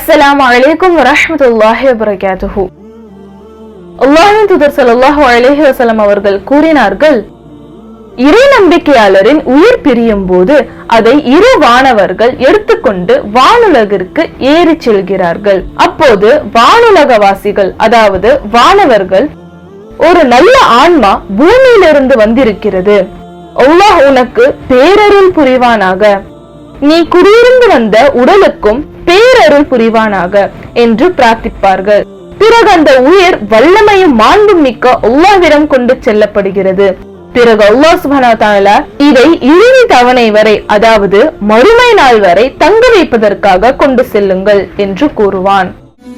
அஸ்ஸலாமு அலைக்கும் வரஹ்மத்துல்லாஹி வபரகாத்துஹு. அல்லாஹின் தூதர் ஸல்லல்லாஹு அலைஹி வஸல்லம் அவர்கள் கூறினார்கள் இறை நம்பிக்கையாளரின் உயிர் பிரியும் போது அதை இரு வானவர்கள் எடுத்துக்கொண்டு வானுலகிற்கு ஏறி செல்கிறார்கள். அப்போது வானுலகவாசிகள் அதாவது வானவர்கள் ஒரு நல்ல ஆன்மா பூமியிலிருந்து வந்திருக்கிறது. அல்லாஹ் உனக்கு பேரருள் புரிவானாக. நீ குடியிருந்து வந்த உடலுக்கும் பேரருள் புரிவானாக என்று பிரார்த்திப்பார்கள். பிறகு அந்த உயிர் வல்லமையும் மாண்பும் மிக்க அல்லாஹ்விடம் கொண்டு செல்லப்படுகிறது. பிறகு அல்லாஹ் சுப்ஹானஹு இதை இறுதி தவணை வரை அதாவது மறுமை நாள் வரை தங்க வைப்பதற்காக கொண்டு செல்லுங்கள் என்று கூறுவான்.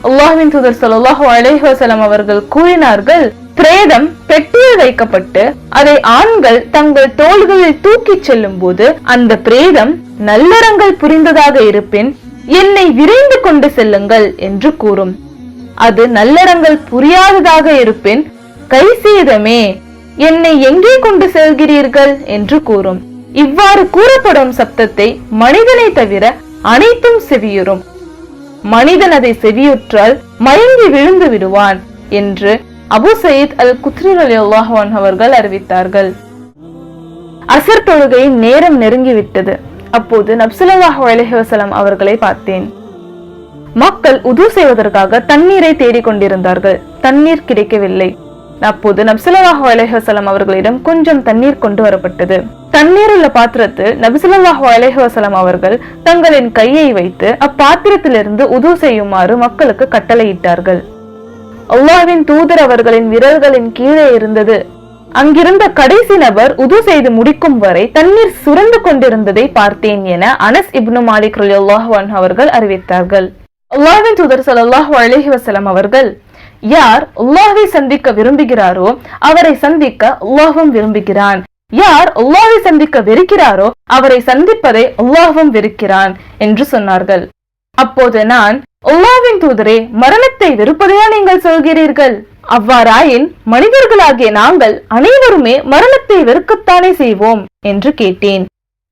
அல்லாஹின் தூதர் ஸல்லல்லாஹு அலேஹலம் அவர்கள் கூறினார்கள் பிரேதம் பெட்டியில் வைக்கப்பட்டு அதை ஆண்கள் தங்கள் தோள்களில் தூக்கிச் செல்லும் போது அந்த பிரேதம் நல்லறங்கள் புரிந்ததாக இருப்பின் என்னை விரைந்து கொண்டு செல்லுங்கள் என்று கூறும். அது நல்லறங்கள் புரியாததாக இருப்பின் கை சேதமே என்னை எங்கே கொண்டு செல்கிறீர்கள்? என்று கூறும். இவ்வாறு கூறப்படும் சப்தத்தை மனிதனை தவிர அனைத்தும் செவியுறும். மனிதன் அதை செவியுற்றால் மயங்கி விழுந்து விடுவான் என்று Abu Saeed al Khudri Ali அவர்கள் அறிவித்தார்கள். அசர் தொழுகையின் நேரம் நெருங்கிவிட்டது. அப்போது நப்சுல்லாஹு அலஹி வசலம் அவர்களை பார்த்தேன். மக்கள் உது செய்வதற்காக தண்ணீரை தேடிக் கொண்டிருந்தார்கள். தண்ணீர் கிடைக்கவில்லை. அப்போது நப்சுல்லாஹு அலைஹி அவர்களிடம் கொஞ்சம் தண்ணீர் கொண்டு வரப்பட்டது. தண்ணீர் உள்ள பாத்திரத்தில் நபிசுல்லாஹு அலைஹி அவர்கள் தங்களின் கையை வைத்து அப்பாத்திரத்திலிருந்து உது செய்யுமாறு மக்களுக்கு கட்டளையிட்டார்கள். அல்லாவின் தூதர் அவர்களின் விரல்களின் கீழே இருந்தது. அங்கிருந்த கடைசி நபர் உது செய்து முடிக்கும் வரை தண்ணீர் சுரந்து கொண்டிருந்ததை பார்த்தேன் என அனஸ் இப்னு மாலிக் ரலியல்லாஹு அவர்கள் அறிவித்தார்கள். அல்லாஹின் தூதர் ஸல்லல்லாஹு அலஹி வசலம் அவர்கள் யார் அல்லாஹ்வை சந்திக்க விரும்புகிறாரோ அவரை சந்திக்க அல்லாஹ்வும் விரும்புகிறான். யார் அல்லாஹ்வை சந்திக்க வெறுக்கிறாரோ அவரை சந்திப்பதை அல்லாஹ்வும் வெறுக்கிறான் என்று சொன்னார்கள். அப்போது நான் உல்லாவின் தூதரே மரணத்தை வெறுப்பதையா நீங்கள் சொல்கிறீர்கள்? அவ்வாறாயின் மனிதர்களாகிய நாங்கள் அனைவருமே மரணத்தை வெறுக்கத்தானே செய்வோம் என்று கேட்டேன்.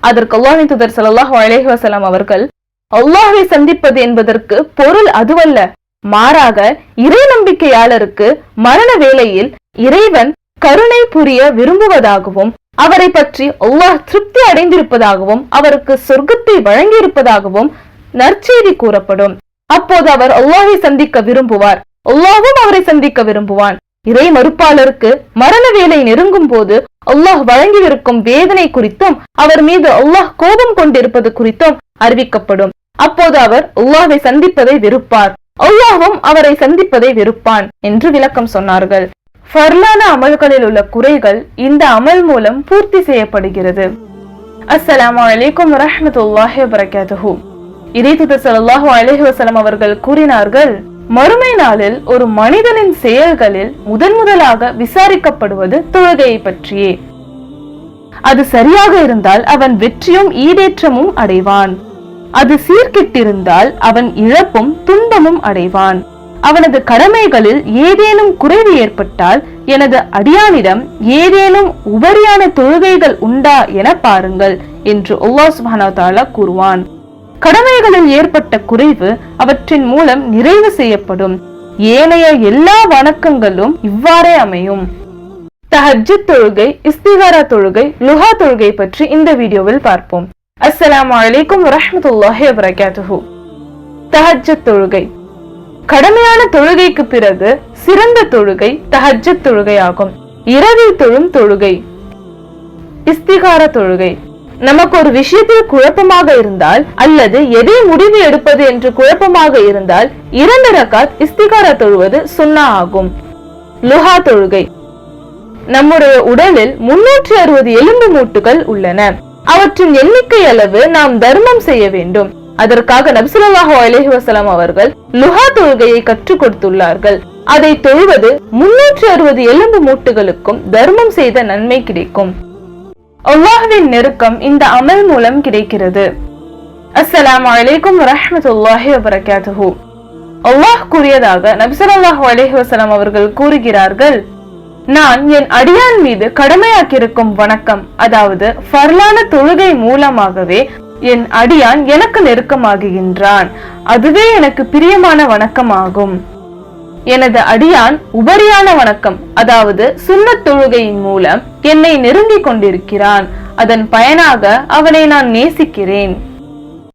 அதற்கு அல்லாஹி தூதர் ஸல்லல்லாஹு அலைஹி அவர்கள் அல்லாஹை சந்திப்பது என்பதற்கு பொருள் அதுவல்ல. மாறாக இறை நம்பிக்கையாளருக்கு மரண வேளையில் இறைவன் கருணை புரிய விரும்புவதாகவும் அவரை பற்றி அல்லாஹ் திருப்தி அடைந்திருப்பதாகவும் அவருக்கு சொர்க்கத்தை வழங்கியிருப்பதாகவும் நற்செய்தி கூறப்படும். அப்போது அவர் அல்லாஹை சந்திக்க விரும்புவார். அல்லாஹும் அவரை சந்திக்க விரும்புவான். இறை மறுப்பாளருக்கு மரண வேலை நெருங்கும் போது அல்லாஹ் வழங்கியிருக்கும் வேதனை குறித்தும் அவர் மீது அல்லாஹ் கோபம் கொண்டிருப்பது குறித்தும் அறிவிக்கப்படும். அப்போது அவர் அல்லாஹை சந்திப்பதை வெறுப்பார். அல்லாஹும் அவரை சந்திப்பதை வெறுப்பான் என்று விளக்கம் சொன்னார்கள். ஃபர்லான அமல்களில் உள்ள குறைகள் இந்த அமல் மூலம் பூர்த்தி செய்யப்படுகிறது. அஸ்ஸலாம் அஸ்ஸலாமு அலைக்கும் வரஹ்மத்துல்லாஹி வபரகாத்துஹு. இறைத்துதர் ஸல்லல்லாஹு அலஹி வசலம் அவர்கள் கூறினார்கள் மறுமை நாளில் ஒரு மனிதனின் செயல்களில் முதன் முதலாக விசாரிக்கப்படுவது தொழுகையை பற்றியே. அது சரியாக இருந்தால் அவன் வெற்றியும் ஈடேற்றமும் அடைவான். அது சீர்கிட்டிருந்தால் அவன் இழப்பும் துன்பமும் அடைவான். அவனது கடமைகளில் ஏதேனும் குறைவு ஏற்பட்டால் எனது அடியானிடம் ஏதேனும் உபரியான தொழுகைகள் உண்டா என பாருங்கள் என்று அல்லாஹ் சுப்ஹானஹு கூறுவான். கடமைகளில் ஏற்பட்ட குறைவு அவற்றின் மூலம் நிறைவு செய்யப்படும். ஏனைய எல்லா வணக்கங்களும் இவ்வாறே அமையும். தஹஜித் தொழுகை இஸ்திகாரா தொழுகை லுஹா தொழுகை பற்றி இந்த வீடியோவில் பார்ப்போம். அஸ்ஸலாம் வலைக்கும் வரமத்துல்லாஹி வபரகாத்துஹு. தஹஜத் தொழுகை. கடமையான தொழுகைக்கு பிறகு சிறந்த தொழுகை தஹஜத் தொழுகை ஆகும் இரவில் தொழும் தொழுகை. இஸ்திகார தொழுகை. நமக்கு ஒரு விஷயத்தில் குழப்பமாக இருந்தால் அல்லது எதை முடிவு எடுப்பது என்று குழப்பமாக இருந்தால் இரண்டு ரக்காத் இஸ்திகார தொழுவது சுண்ணா ஆகும். லுஹா தொழுகை. நம்முடைய உடலில் முன்னூற்றி அறுபது எலும்பு மூட்டுகள் உள்ளன. அவற்றின் எண்ணிக்கை அளவு நாம் தர்மம் செய்ய வேண்டும். அதற்காக நபிசுல்லாஹு அலஹி வசலாம் அவர்கள் லுஹா தொழுகையை கற்றுக் கொடுத்துள்ளார்கள். அதை தொழுவது முன்னூற்றி அறுபது எலும்பு மூட்டுகளுக்கும் தர்மம் செய்த நன்மை கிடைக்கும். அல்லாஹ்வின் நெருக்கம் இந்த அமல் மூலம் கிடைக்கிறது. அஸ்ஸலாமு அலைக்கும் வரஹ்மத்துல்லாஹி வபரகாத்துஹு. அல்லாஹ் கூறியதாக நபிசல்லாஹு அலைஹி வஸல்லம் அவர்கள் கூறுகிறார்கள் நான் என் அடியான் மீது கடமையாக்கியிருக்கும் வணக்கம் அதாவது ஃபர்லான தொழுகை மூலமாகவே என் அடியான் எனக்கு நெருக்கமாகுகின்றான். அதுவே எனக்கு பிரியமான வணக்கமாகும். எனது அடியான் உபரியான வணக்கம். அதாவது சுண்ணத் தொழுகையின் மூலம் என்னை நெருங்கிக் கொண்டிருக்கிறான். அதன் பயனாக அவனை நான் நேசிக்கிறேன்.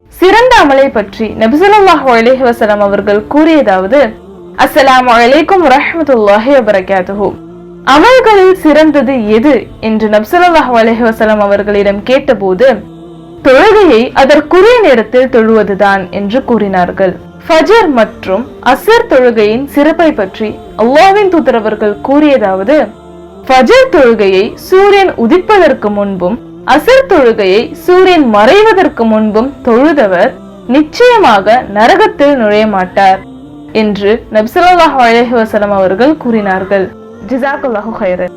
சிறந்த அமலை பற்றி நபிசுல்லாஹு அலைஹி அவர்கள் கூறியதாவது அஸ்ஸலாமு அலைக்கும் ரஹமத்துல்லாஹி வபரகாத்துஹு. அமல்களில் சிறந்தது எது என்று நபிசுல்லாஹு அலைஹி வஸல்லம் அவர்களிடம் கேட்டபோது தொழுகையை அதற்குரிய நேரத்தில் தொழுவதுதான் என்று கூறினார்கள். ஃபஜர் மற்றும் அசர் தொழுகையின் சிறப்பை பற்றி அல்லாவின் தூதரவர்கள் கூறியதாவது ஃபஜர் தொழுகையை சூரியன் உதிப்பதற்கு முன்பும் அசர் தொழுகையை சூரியன் மறைவதற்கு முன்பும் தொழுதவர் நிச்சயமாக நரகத்தில் நுழைய மாட்டார் என்று நபிசல்லாஹ் அலஹி வசலம் அவர்கள் கூறினார்கள். ஜிசாக்குல்லாஹு ஹைரன்